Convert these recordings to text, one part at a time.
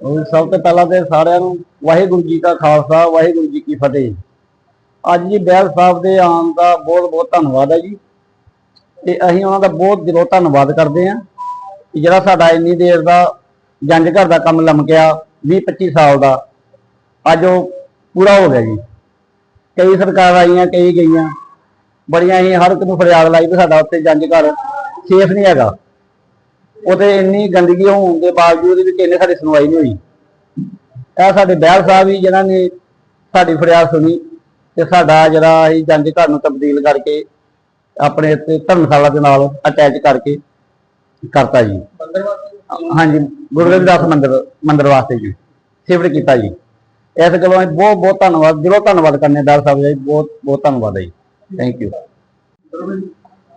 ਸਭ ਤੋਂ ਪਹਿਲਾਂ ਤੇ ਸਾਰਿਆਂ ਨੂੰ ਵਾਹਿਗੁਰੂ ਜੀ ਕਾ ਖਾਲਸਾ, ਵਾਹਿਗੁਰੂ ਜੀ ਕੀ ਫਤਿਹ। ਅੱਜ ਜੀ ਬੈਲ ਸਾਹਿਬ ਦੇ ਆਉਣ ਦਾ ਬਹੁਤ ਬਹੁਤ ਧੰਨਵਾਦ ਹੈ ਜੀ। ਤੇ ਅਸੀਂ ਉਹਨਾਂ ਦਾ ਬਹੁਤ ਦਿਲੋਂ ਧੰਨਵਾਦ ਕਰਦੇ ਹਾਂ ਕਿ ਜਿਹੜਾ ਸਾਡਾ ਇੰਨੀ ਦੇਰ ਦਾ ਜੰਜ ਘਰ ਦਾ ਕੰਮ ਲਮਕਿਆ 20 25 ਸਾਲ ਦਾ, ਅੱਜ ਉਹ ਪੂਰਾ ਹੋ ਗਿਆ ਜੀ। ਕਈ ਸਰਕਾਰਾਂ ਆਈਆਂ, ਕਈ ਗਈਆਂ। ਬੜੀਆਂ ਹੀ ਹਰ ਇੱਕ ਨੂੰ ਫਰਿਆਦ ਲਾਈ ਵੀ ਸਾਡਾ ਉੱਥੇ ਜੰਜ ਘਰ ਸੇਫ ਨਹੀਂ ਹੈਗਾ। ਉਹਦੇ ਇੰਨੀ ਗੰਦਗੀ ਹੋਣ ਦੇ ਬਾਵਜੂਦ ਵੀ ਕਿੰਨੇ ਸਾਡੀ ਸੁਣਵਾਈ ਨਹੀਂ ਹੋਈ। ਇਹ ਸਾਡੇ ਬਹਿਲ ਸਾਹਿਬ ਹੀ ਜਿਨ੍ਹਾਂ ਨੇ ਸਾਡੀ ਫਰਿਆਦ ਸੁਣੀ ਤੇ ਸਾਡਾ ਜਿਹੜਾ ਅਸੀਂ ਜੰਜ ਘਰ ਨੂੰ ਤਬਦੀਲ ਕਰਕੇ ਆਪਣੇ ਤੇ ਧਰਮਸ਼ਾਲਾ ਦੇ ਨਾਲ ਅਟੈਚ ਕਰਕੇ ਕਰਤਾ ਜੀ। ਹਾਂਜੀ ਗੁਰੂ ਰਵਿਦਾਸ ਮੰਦਿਰ ਮੰਦਿਰ ਵਾਸਤੇ ਜੀ। ਸ਼ਿਫਟ ਕੀਤਾ ਜੀ। ਇਸ ਗੱਲੋਂ ਅਸੀਂ ਬਹੁਤ ਬਹੁਤ ਧੰਨਵਾਦ ਦਿਲੋਂ ਧੰਨਵਾਦ ਕਰਨੇ ਦਾਰ ਸਾਹਿਬ ਜੀ ਬਹੁਤ ਬਹੁਤ ਧੰਨਵਾਦ ਹੈ ਜੀ। ਥੈਂਕ ਯੂ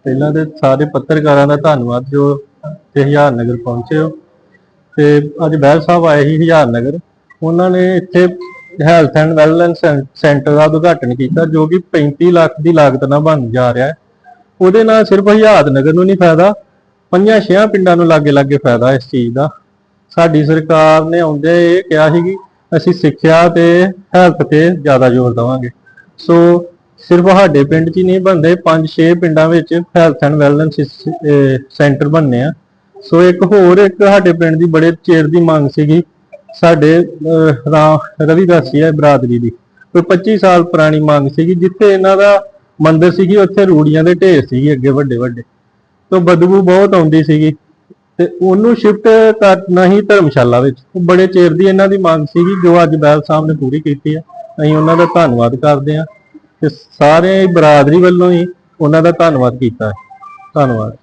ਪਹਿਲਾਂ ਤੇ ਸਾਰੇ ਪੱਤਰਕਾਰਾਂ ਦਾ ਧੰਨਵਾਦ ਜੋ ਤੇ ਹਜ਼ਾਰ ਨਗਰ ਪਹੁੰਚੇ ਹੋ। ਤੇ ਅੱਜ ਬਹਿਲ ਸਾਹਿਬ ਆਏ ਸੀ ਹਜ਼ਾਰ ਨਗਰ। ਉਹਨਾਂ ਨੇ ਇੱਥੇ ਹੈਲਥ ਐਂਡ ਵੈਲਨੈਸ ਸੈਂਟਰ ਦਾ ਉਦਘਾਟਨ ਕੀਤਾ, ਜੋ ਕਿ 35 ਲੱਖ ਦੀ ਲਾਗਤ ਨਾਲ ਬਣ ਜਾ ਰਿਹਾ ਹੈ। ਉਹਦੇ ਨਾਲ ਸਿਰਫ ਹਜ਼ਾਰ ਨਗਰ ਨੂੰ ਨਹੀਂ ਫਾਇਦਾ, ਪੰਜਾਂ ਛੇਆਂ ਪਿੰਡਾਂ ਨੂੰ ਲਾਗੇ ਲਾਗੇ ਫਾਇਦਾ ਇਸ ਚੀਜ਼ ਦਾ। ਸਾਡੀ ਸਰਕਾਰ ਨੇ ਆਉਂਦੇ ਇਹ ਕਿਹਾ ਸੀ ਕਿ ਅਸੀਂ ਸਿੱਖਿਆ ਤੇ ਹੈਲਥ ਤੇ ਜ਼ਿਆਦਾ ਜ਼ੋਰ ਦੇਵਾਂਗੇ। ਸੋ ਸਿਰਫ ਸਾਡੇ ਪਿੰਡ 'ਚ ਹੀ ਨਹੀਂ ਬਣਦੇ 5-6 ਪਿੰਡਾਂ ਵਿੱਚ ਹੈਲਥ ਐਂਡ ਵੈਲਨੈਸ ਸੈਂਟਰ ਬਣਨੇ ਆ। ਸੋ ਇੱਕ ਹੋਰ ਇੱਕ ਸਾਡੇ ਪਿੰਡ ਦੀ ਬੜੇ ਚਿਰ ਦੀ ਮੰਗ ਸੀਗੀ ਸਾਡੇ ਅਹ, ਰਾ- ਰਵਿਦਾਸੀ ਹੈ ਬਰਾਦਰੀ ਦੀ। ਕੋਈ 25 ਸਾਲ ਪੁਰਾਣੀ ਮੰਗ ਸੀਗੀ ਜਿੱਥੇ ਇਹਨਾਂ ਦਾ ਮੰਦਿਰ ਸੀਗੀ ਉੱਥੇ ਰੂੜੀਆਂ ਦੇ ਢੇਰ ਸੀਗੇ ਅੱਗੇ ਵੱਡੇ ਵੱਡੇ। ਤੋਂ ਬਦਬੂ ਬਹੁਤ ਆਉਂਦੀ ਸੀਗੀ ਤੇ ਉਹਨੂੰ ਸ਼ਿਫਟ ਕਰਨਾ ਹੀ ਧਰਮਸ਼ਾਲਾ ਵਿੱਚ। ਬੜੇ ਚਿਰ ਦੀ ਇਹਨਾਂ ਦੀ ਮੰਗ ਸੀਗੀ ਜੋ ਅੱਜ ਬੈਲ ਸਾਹਿਬ ਨੇ ਪੂਰੀ ਕੀਤੀ ਹੈ ਅਸੀਂ ਉਹਨਾਂ ਦਾ ਧੰਨਵਾਦ ਕਰਦੇ ਹਾਂ ਤੇ ਸਾਰੇ ਬਰਾਦਰੀ ਵੱਲੋਂ ਹੀ ਉਹਨਾਂ ਦਾ ਧੰਨਵਾਦ ਕੀਤਾ ਹੈ। ਧੰਨਵਾਦ।